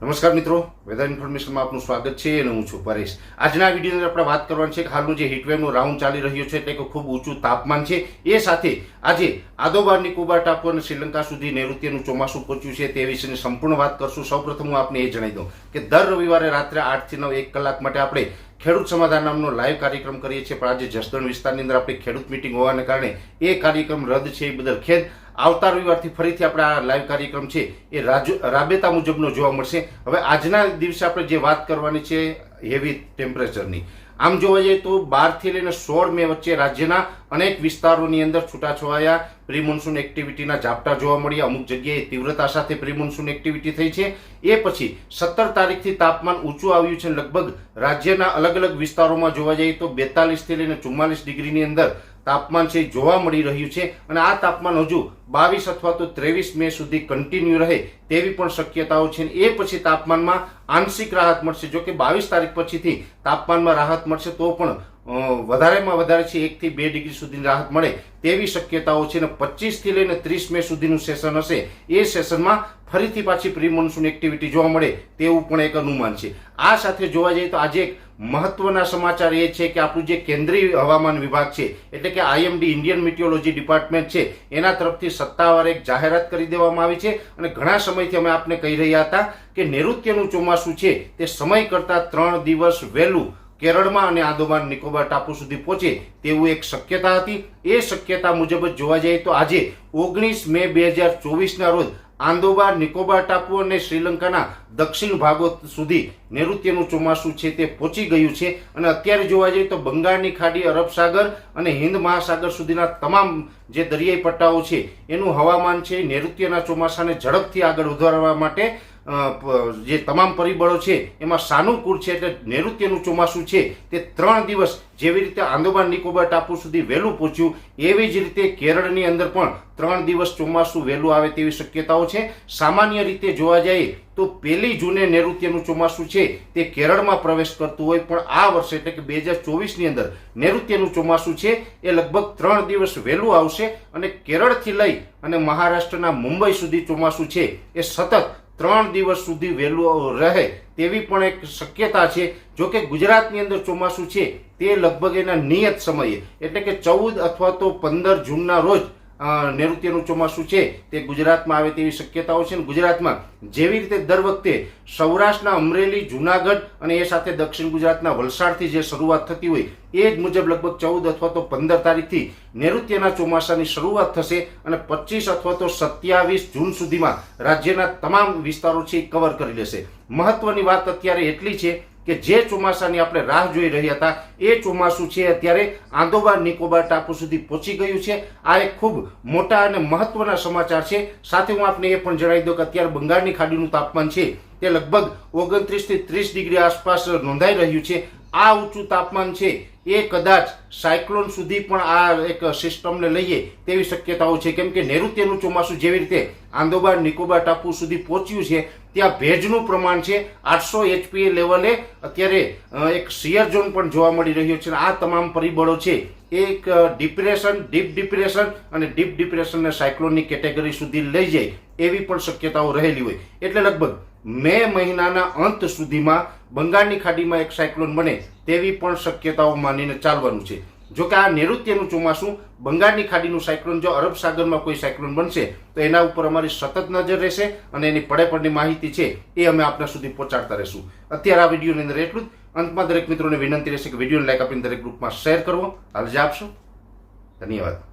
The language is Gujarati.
નમસ્કાર મિત્રો. વેધર ઇન્ફોર્મેશનમાં આપનું સ્વાગત છે અને હું છું પરેશ. આજના વિડીયોની આપણે વાત કરવાની છે કે હાલનું જે હીટવેવનું રાઉન્ડ ચાલી રહ્યો છે એટલે કે ખૂબ ઊંચું તાપમાન છે. એ સાથે આજે આદોબાર નિકોબાર ટાપુ અને શ્રીલંકા સુધી નૈઋત્યનું ચોમાસું પહોંચ્યું છે તે વિશેની સંપૂર્ણ વાત કરશું. સૌપ્રથમ હું આપને એ જણાવી દઉં કે દર રવિવારે રાત્રે આઠથી નવ એક કલાક માટે આપણે ખેડૂત સમાધાન નામનો લાઈવ કાર્યક્રમ કરીએ છીએ. પણ આજે જસદણ વિસ્તારની અંદર આપણી ખેડૂત મિટિંગ હોવાને કારણે એ કાર્યક્રમ રદ છે એ બદલ ખેદ આવતા રવિવારથી ફરીથી આપણે આ લાઈવ કાર્યક્રમ છે એ રાબેતા મુજબનો જોવા મળશે. હવે આજના દિવસે આપણે જે વાત કરવાની છે હેવી ટેમ્પરેચરની આમ જોવા જઈએ તો બારથી લઈને સોળ મે વચ્ચે રાજ્યના અનેક વિસ્તારોની અંદર છૂટાછવાયા પ્રી મોન્સૂન એક્ટિવિટીના ઝાપટા જોવા મળ્યા. અમુક જગ્યાએ તીવ્રતા સાથે પ્રી મોન્સૂન એક્ટિવિટી થઈ છે. એ પછી સત્તર તારીખથી તાપમાન ઊંચું આવ્યું છે. લગભગ રાજ્યના અલગ અલગ વિસ્તારોમાં જોવા જઈએ તો બેતાલીસથી લઈને ચુમ્માલીસ ડિગ્રીની અંદર તાપમાન છે જોવા મળી રહ્યું છે અને આ તાપમાન હજુ બાવીસ અથવા તો ત્રેવીસ મે સુધી કન્ટિન્યુ રહે તેવી પણ શક્યતાઓ છે એ પછી તાપમાનમાં આંશિક રાહત મળશે. જો કે બાવીસ તારીખ પછીથી તાપમાનમાં રાહત મળશે તો પણ વધારેમાં વધારે છે એકથી બે ડિગ્રી સુધીની રાહત મળે તેવી શક્યતાઓ છે અને પચીસથી લઈને ત્રીસ મે સુધીનું સેશન હશે. એ સેશનમાં ફરીથી પાછી પ્રી મોન્સૂન એક્ટિવિટી જોવા મળે તેવું પણ એક અનુમાન છે. આ સાથે જોવા જઈએ તો આજે એક મહત્વના સમાચાર એ છે કે આપણું જે કેન્દ્રીય હવામાન વિભાગ છે, એટલે કે આઈએમડી ઇન્ડિયન મિટિયોલોજી ડિપાર્ટમેન્ટ છે, એના તરફથી સત્તાવાર એક જાહેરાત કરી દેવામાં આવી છે અને ઘણા સમયથી અમે આપને કહી રહ્યા હતા કે નૈઋત્યનું ચોમાસું છે તે સમય કરતાં ત્રણ દિવસ વહેલું કેરળમાં અને આંદોમાન નિકોબાર ટાપુ સુધી પહોંચે તેવું એક શક્યતા હતી. એ શક્યતા મુજબ જોવા જઈએ તો આજે ઓગણીસ મે બે હજાર ચોવીસના રોજ આંદોબાર, નિકોબાર ટાપુ અને શ્રીલંકાના દક્ષિણ ભાગો સુધી નૈઋત્યનું ચોમાસું છે તે પહોંચી ગયું છે અને અત્યારે જોવા જઈએ તો બંગાળની ખાડી, અરબ સાગર અને હિન્દ મહાસાગર સુધીના તમામ જે દરિયાઈ પટ્ટાઓ છે, એનું હવામાન છે નૈઋત્યના ચોમાસાને ઝડપથી આગળ વધારવા માટે જે તમામ પરિબળો છે એમાં સાનુકૂળ છે એટલે નૈઋત્યનું ચોમાસું છે તે ત્રણ દિવસ જેવી રીતે આંદોમાન નિકોબાર ટાપુ સુધી વહેલું પહોંચ્યું, એવી જ રીતે કેરળની અંદર પણ ત્રણ દિવસ ચોમાસું વહેલું આવે તેવી શક્યતાઓ છે. સામાન્ય રીતે જોવા જઈએ તો પહેલી જૂને નૈઋત્યનું ચોમાસું છે, તે કેરળમાં પ્રવેશ કરતું હોય, પણ આ વર્ષે એટલે કે બે હજાર ચોવીસની અંદર નૈઋત્યનું ચોમાસું છે, એ લગભગ ત્રણ દિવસ વહેલું આવશે અને કેરળથી લઈ અને મહારાષ્ટ્રના મુંબઈ સુધી ચોમાસું છે, એ સતત ત્રણ દિવસ સુધી વહેલું રહે તેવી પણ એક શક્યતા છે. જો કે ગુજરાતની અંદર ચોમાસું છે તે લગભગ એના નિયત સમયે, એટલે કે ચૌદ અથવા તો પંદર જૂનના રોજ નૈઋત્યનું ચોમાસું છે, તે ગુજરાતમાં આવે તેવી શક્યતાઓ છે ગુજરાતમાં જેવી રીતે દર વખતે સૌરાષ્ટ્રના અમરેલી, જુનાગઢ અને એ સાથે દક્ષિણ ગુજરાતના વલસાડથી જે શરૂઆત થતી હોય, એ જ મુજબ લગભગ ચૌદ અથવા તો પંદર તારીખથી નૈઋત્યના ચોમાસાની શરૂઆત થશે અને પચીસ અથવા તો સત્યાવીસ જૂન સુધીમાં રાજ્યના તમામ વિસ્તારો છે કવર કરી લેશે. મહત્વની વાત અત્યારે એટલી છે કે જે ચોમાસાની આપણે રાહ જોઈ રહ્યા હતા, એ ચોમાસું છે અત્યારે આંદોબાર નિકોબાર ટાપુ સુધી પહોંચી ગયું છે. આ એક ખૂબ મોટા અને મહત્વના સમાચાર છે. સાથે હું આપને એ પણ જણાવી દઉં કે અત્યારે બંગાળની ખાડીનું તાપમાન છે તે લગભગ ઓગણત્રીસથી ત્રીસ ડિગ્રી આસપાસ નોંધાઈ રહ્યું છે. આ ઊંચું તાપમાન છે એ કદાચ સાયક્લોન સુધી પણ આ એક સિસ્ટમને લઈએ તેવી શક્યતાઓ છે. કેમ કે નૈઋત્યનું ચોમાસું જેવી રીતે આંદોબાર નિકોબાર ટાપુ સુધી પહોંચ્યું છે, ત્યાં ભેજનું પ્રમાણ છે. આઠસો એચપીએ લેવલે અત્યારે એક સિયર ઝોન પણ જોવા મળી રહ્યો છે. આ તમામ પરિબળો છે. એક ડિપ્રેશન, ડીપ ડિપ્રેશન અને ડીપ ડિપ્રેશનને સાયક્લોનની કેટેગરી સુધી લઈ જાય એવી પણ શક્યતાઓ રહેલી હોય. એટલે લગભગ મે મહિનાના અંત સુધીમાં બંગાળની ખાડીમાં એક સાયક્લોન બને. તેવી પણ શક્યતાઓ માનીને ચાલવાનું છે. જો કે આ નૈઋત્યનું ચોમાસું બંગાળની ખાડીનું સાયક્લોન, જો અરબ સાગરમાં કોઈ સાયક્લોન બનશે, તો એના ઉપર અમારી સતત નજર રહેશે અને એની પડે પડની માહિતી છે એ અમે આપના સુધી પહોંચાડતા રહીશું. અત્યારે આ વિડીયોની અંદર એટલું જ. અંતમાં દરેક મિત્રોને વિનંતી રહેશે કે વિડીયોને લાઈક આપીને દરેક ગ્રુપમાં શેર કરવો. હાલ આપશો. ધન્યવાદ.